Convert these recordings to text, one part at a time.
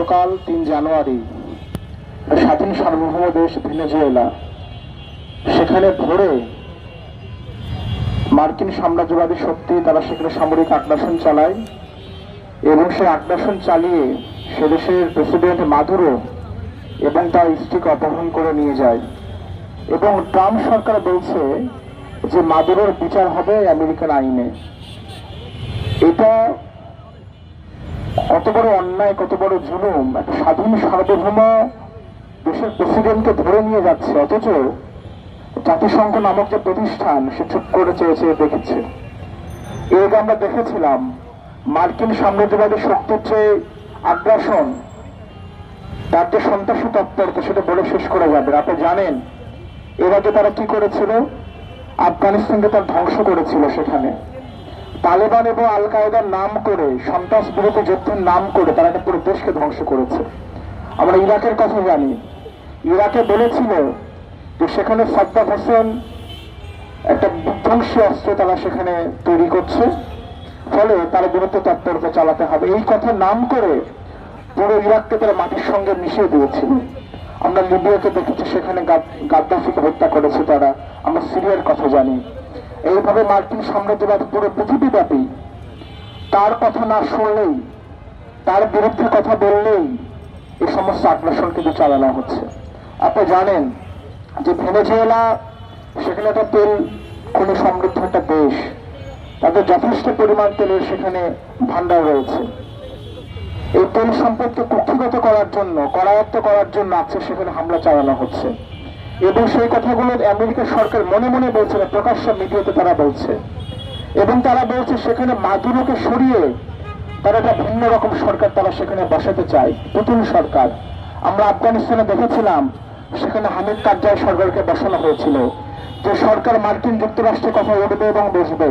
গতকাল তিন জানুয়ারি, স্বাধীন সার্বভৌম দেশ ভেনেজুয়েলা। সেখানে ভোরে মার্কিন সাম্রাজ্যবাদী শক্তি তারা সেখানে সামরিক আগ্রাসন চালায় এবং সেই আগ্রাসন চালিয়ে সে দেশের প্রেসিডেন্ট মাদুরো এবং তার স্ত্রীকে অপহরণ করে নিয়ে যায়। এবং ট্রাম্প সরকার বলছে যে মাদুরোর বিচার হবে আমেরিকান আইনে। এটা কত বড় অন্যায়, কত বড় জুলুম একটা স্বাধীন সার্বভৌম দেশের প্রেসিডেন্টকে ধরে নিয়ে যাচ্ছে, অথচ জাতিসংঘ নামক যে প্রতিষ্ঠান, সে চুপ করে চেয়েছে, দেখেছে। এর আগে আমরা দেখেছিলাম, মার্কিন সাম্রাজ্যবাদী শক্তির যে আগ্রাসন, তার যে সন্ত্রাসী তৎপরতা, সেটা বলে শেষ করে যাবে। আপনি জানেন এর আগে তারা কি করেছিল? আফগানিস্তানকে তার ধ্বংস করেছিল সেখানে। তালেবান এবং আল কায়দার নাম করে সন্ত্রাস বিরোধী যুদ্ধের নাম করে তারা একটা পুরো দেশকে ধ্বংস করেছে। আমরা ইরাকের কথা জানি। ইরাকে বলেছিল যে সেখানে সাদ্দাম হোসেন একটা বিধ্বংসী অস্ত্র তারা সেখানে তৈরি করছে, ফলে তার বিরুদ্ধে তৎপরতা চালাতে হবে। এই কথা নাম করে পুরো ইরাককে তারা মাটির সঙ্গে মিশিয়ে দিয়েছিল আমরা লিবিয়াকে দেখেছি, সেখানে গাদ- গাদ্দাফিকে হত্যা করেছে তারা। আমরা সিরিয়ার কথা জানি। এইভাবে মার্কিন সাম্রাজ্যবাদ পুরো পৃথিবীব্যাপী তার কথা না শুনলেই, তার বিরুদ্ধে কথা বললেই এই সমস্ত আগ্রাসন কিন্তু চালানো হচ্ছে। আপনি জানেন যে ভেনেজুয়েলা সেখানে একটা তেল খনি সমৃদ্ধ একটা দেশ। তাদের যথেষ্ট পরিমাণ তেলের সেখানে ভান্ডার রয়েছে। এই তেল সম্পদকে কুক্ষিগত করার জন্য, করায়ত্ত করার জন্য আজকে সেখানে হামলা চালানো হচ্ছে। এবং সেই কথাগুলো আমেরিকার সরকার মনে মনে বলছে না, প্রকাশ্য মিডিয়াতে তারা বলছে। এবং তারা বলছে সেখানে মাদুরোকে সরিয়ে তারা একটা ভিন্ন রকম সরকার তারা সেখানে বসাতে চায় নতুন সরকার। আমরা আফগানিস্তানে দেখেছিলাম, সেখানে হামিদ কারজাই সরকারকে বসানো হয়েছিল, যে সরকার মার্কিন যুক্তরাষ্ট্রের কথা উঠবে এবং বসবে।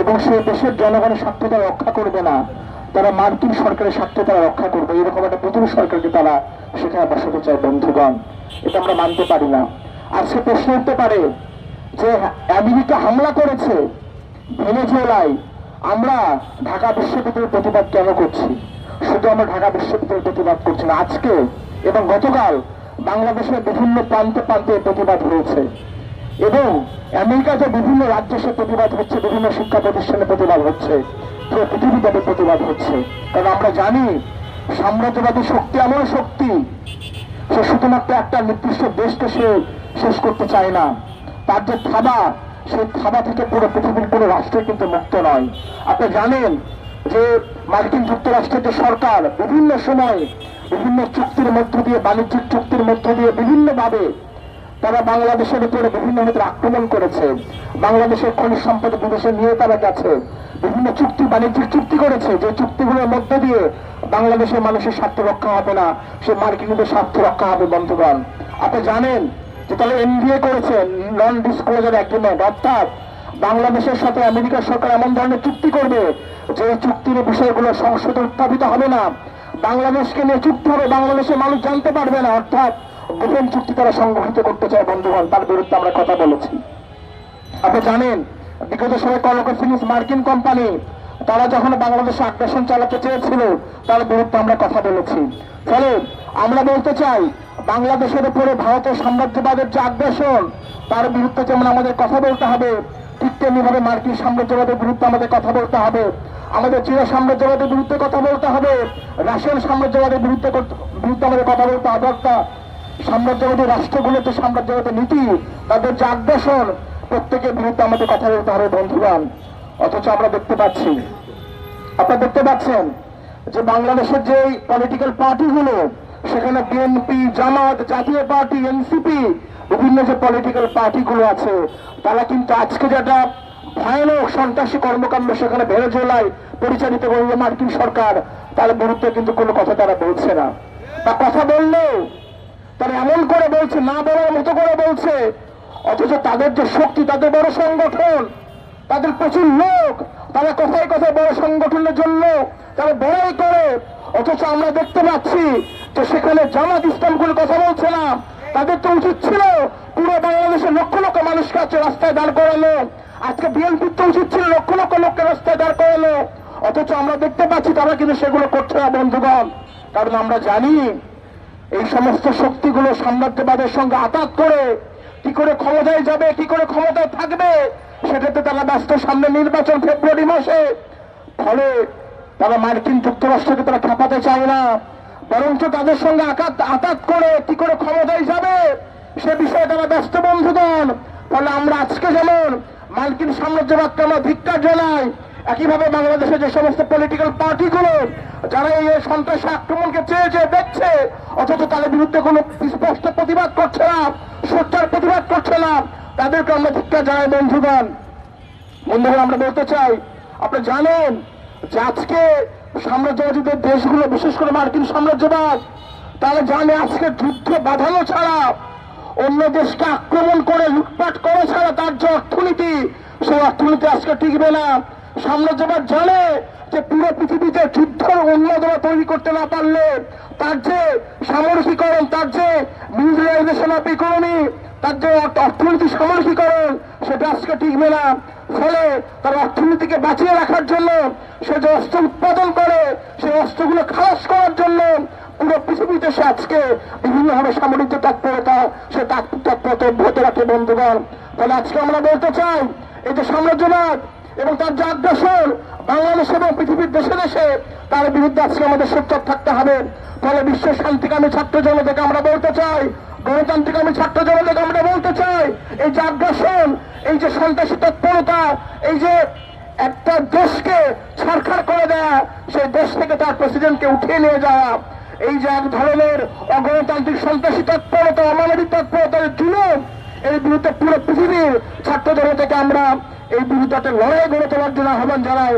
এবং সে দেশের জনগণের স্বার্থ রক্ষা করবে না তারা মার্কিন সরকারের স্বার্থ তারা রক্ষা করবে। এরকম একটা নতুন সরকারকে তারা সেখানে বসাতে চায় বন্ধুগণ। এটা আমরা মানতে পারি না। আর সে প্রশ্ন উঠতে পারে যে, আমেরিকা হামলা করেছে ভেনেজুয়েলায়। আমরা ঢাকা বিশ্ববিদ্যালয়ের প্রতিবাদ কেন করছি? শুধু আমরা ঢাকা বিশ্ববিদ্যালয়ের প্রতিবাদ করছি না, আজকে এবং গতকাল বাংলাদেশের বিভিন্ন প্রান্তে প্রান্তে প্রতিবাদ হয়েছে। এবং আমেরিকাতে বিভিন্ন রাজ্যে সে প্রতিবাদ হচ্ছে, বিভিন্ন শিক্ষা প্রতিষ্ঠানে প্রতিবাদ হচ্ছে। পুরো পৃথিবীব্যাপী প্রতিবাদ হচ্ছে। কারণ আমরা জানি, সাম্রাজ্যবাদী শক্তি এমন শক্তি, সে শুধুমাত্র একটা নির্দিষ্ট দেশকে সে শেষ করতে চায় না। তার যে থাবা, সেই থাবা থেকে পুরো পৃথিবীর কোনো রাষ্ট্র কিন্তু মুক্ত নয়। আপনি জানেন যে মার্কিন যুক্তরাষ্ট্রের যে সরকার বিভিন্ন সময় বিভিন্ন চুক্তির মধ্য দিয়ে, বাণিজ্যিক চুক্তির মধ্য দিয়ে বিভিন্নভাবে তারা বাংলাদেশের উপরে বিভিন্ন ক্ষেত্রে আক্রমণ করেছে। বাংলাদেশের খনিজ সম্পদ বিদেশে নিয়ে তারা গেছে। বিভিন্ন চুক্তি, বাণিজ্যিক চুক্তি করেছে। যে চুক্তিগুলোর মধ্য দিয়ে বাংলাদেশের মানুষের স্বার্থ রক্ষা হবে না, সে মার্কিনদের স্বার্থ রক্ষা হবে, বন্ধুগণ। আপনি জানেন যে তাহলে এনডিএ করেছে নন ডিসক্লোজার এগ্রিমেন্ট অর্থাৎ বাংলাদেশের সাথে আমেরিকার সরকার এমন ধরনের চুক্তি করবে যে চুক্তির বিষয়গুলো সংসদে উত্থাপিত হবে না। বাংলাদেশকে নিয়ে চুক্তি হবে, বাংলাদেশের মানুষ জানতে পারবে না, অর্থাৎ গোপন চুক্তি তারা সংগঠিত করতে চায় বন্ধুগণ, তার বিরুদ্ধে আমরা কথা বলেছি। আপনি জানেন, বিগত সময় কলকা ফিনিস মার্কিন কোম্পানি, তারা যখন বাংলাদেশে আগ্রাসন চালাতে চেয়েছিল, তার বিরুদ্ধে আমরা কথা বলেছি। ফলে আমরা বলতে চাই, বাংলাদেশের উপরে ভারতের সাম্রাজ্যবাদের যে আগ্রাসন, তার বিরুদ্ধে যেমন আমাদের কথা বলতে হবে, ঠিক তেমনি ভাবে মার্কিন সাম্রাজ্যবাদের বিরুদ্ধে আমাদের কথা বলতে হবে। আমাদের চীন সাম্রাজ্যবাদের বিরুদ্ধে কথা বলতে হবে, রাশিয়ান সাম্রাজ্যবাদের বিরুদ্ধে বিরুদ্ধে আমাদের কথা বলতে হবে। সাম্রাজ্যবাদী রাষ্ট্রগুলোর যে সাম্রাজ্যবাদী নীতি, তাদের যে আগ্রাসন, প্রত্যেকের বিরুদ্ধে আমাদের কথা বলতে হবে, বন্ধুগণ। অথচ আমরা দেখতে পাচ্ছি, আপনারা দেখতে পাচ্ছেন যে বাংলাদেশের যে পলিটিক্যাল পার্টিগুলো সেখানে বিএনপি জামাত, জাতীয় পার্টি এনসিপি বিভিন্ন যে পলিটিক্যাল পার্টিগুলো আছে, তারা কিন্তু আজকে যেটা ভয়ানক সন্ত্রাসী কর্মকাণ্ড সেখানে ভেনেজুয়েলায় পরিচালিত করবে মার্কিন সরকার, তার বিরুদ্ধে কিন্তু কোনো কথা তারা বলছে না। বা কথা বললেও তারা এমন করে বলছে, না বলার মতো করে বলছে, অথচ তাদের যে শক্তি, তাদের বড় সংগঠন, তাদের প্রচুর লোক, তারা কথায় কথায় বড় সংগঠনের জন্য তারা বড়াই করে। অথচ আমরা দেখতে পাচ্ছি যে সেখানে জামাত ইসলাম কথা বলছে না। তাদের তো উচিত ছিল পুরো বাংলাদেশের লক্ষ লক্ষ মানুষকে আজকে রাস্তায় দাঁড় করানো। আজকে বিএনপির তো উচিত ছিল লক্ষ লক্ষ লোককে রাস্তায় দাঁড় করানো। অথচ আমরা দেখতে পাচ্ছি তারা কিন্তু সেগুলো করছে না, বন্ধুগণ। কারণ আমরা জানি এই সমস্ত শক্তিগুলো সাম্রাজ্যবাদের সঙ্গে আঘাত করে কি করে ক্ষমতায় যাবে, কি করে ক্ষমতায় থাকবে, সেটাতে তারা ব্যস্ত সামনে নির্বাচন ফেব্রুয়ারি মাসে। ফলে তারা মার্কিন যুক্তরাষ্ট্রকে তারা খেপাতে চায় না। বরঞ্চ তাদের সঙ্গে আঘাত আঘাত করে কি করে ক্ষমতায় যাবে, সে বিষয়ে তারা ব্যস্ত বন্ধুগণ। ফলে আমরা আজকে যেমন মার্কিন সাম্রাজ্যবাদকে আমরা ধিক্কার জানাই একইভাবে বাংলাদেশে যে সমস্ত পলিটিক্যাল পার্টিগুলো যারা এই সন্ত্রাসী আক্রমণকে চেয়েছে দেখছে, অথচ তাদের বিরুদ্ধে কোনো স্পষ্ট প্রতিবাদ করছে না, সোচ্চার প্রতিবাদ করছে না, তাদেরকে আমরা ধিক্কার জানাই, বন্ধুগণ। বন্ধুগণ, আমরা বলতে চাই, আপনি জানেন যে আজকে সাম্রাজ্যবাদীদের দেশগুলো, বিশেষ করে মার্কিন সাম্রাজ্যবাদ, তারা জানে আজকে যুদ্ধ বাঁধানো ছাড়া, অন্য দেশকে আক্রমণ করে লুটপাট করে ছাড়া তার যে অর্থনীতি, সেই অর্থনীতি আজকে টিকবে না। সাম্রাজ্যবাদ জানে যে পুরো পৃথিবীতে যুদ্ধের উন্মাদনা তৈরি করতে না পারলে, তার যে সামরিকীকরণ তার যে মিলিটারাইজেশন অফ ইকোনমি তার যে অর্থ- অর্থনীতি সামরিকীকরণ সেটা আজকে টিকবে না। ফলে তার অর্থনীতিকে বাঁচিয়ে রাখার জন্য সে যে অস্ত্র উৎপাদন করে সেই অস্ত্রগুলো খালাস করার জন্য পুরো পৃথিবীতে সে আজকে বিভিন্নভাবে সামরিক যে তৎপরতা, সে তাৎ- তৎপরতা অব্যাহত রাখে, বন্ধুগণ। ফলে আজকে আমরা বলতে চাই, এই যে সাম্রাজ্যবাদ এবং তার যে আগ্রাসন বাংলাদেশ এবং পৃথিবীর দেশে দেশে, তার বিরুদ্ধে আজকে আমাদের সোচ্চার থাকতে হবে। ফলে বিশ্ব শান্তিকামী ছাত্র জনতাকে আমরা বলতে চাই গণতান্ত্রিক আমি ছাত্র জনতাকে আমরা বলতে চাই, এই যে আগ্রাসন, এই যে সন্ত্রাসী তৎপরতা, এই যে একটা দেশকে ছাড়খাড় করে দেয়া, সেই দেশ থেকে তার প্রেসিডেন্টকে উঠিয়ে নিয়ে যাওয়া, এই যে এক ধরনের অগণতান্ত্রিক সন্ত্রাসী তৎপরতা, অমানবিক তৎপরতার জুলুম, এর বিরুদ্ধে পুরো পৃথিবীর ছাত্র জনতাকে আমরা এই বিরুদ্ধে লড়াই গড়ে তোলার জন্য আহ্বান জানাই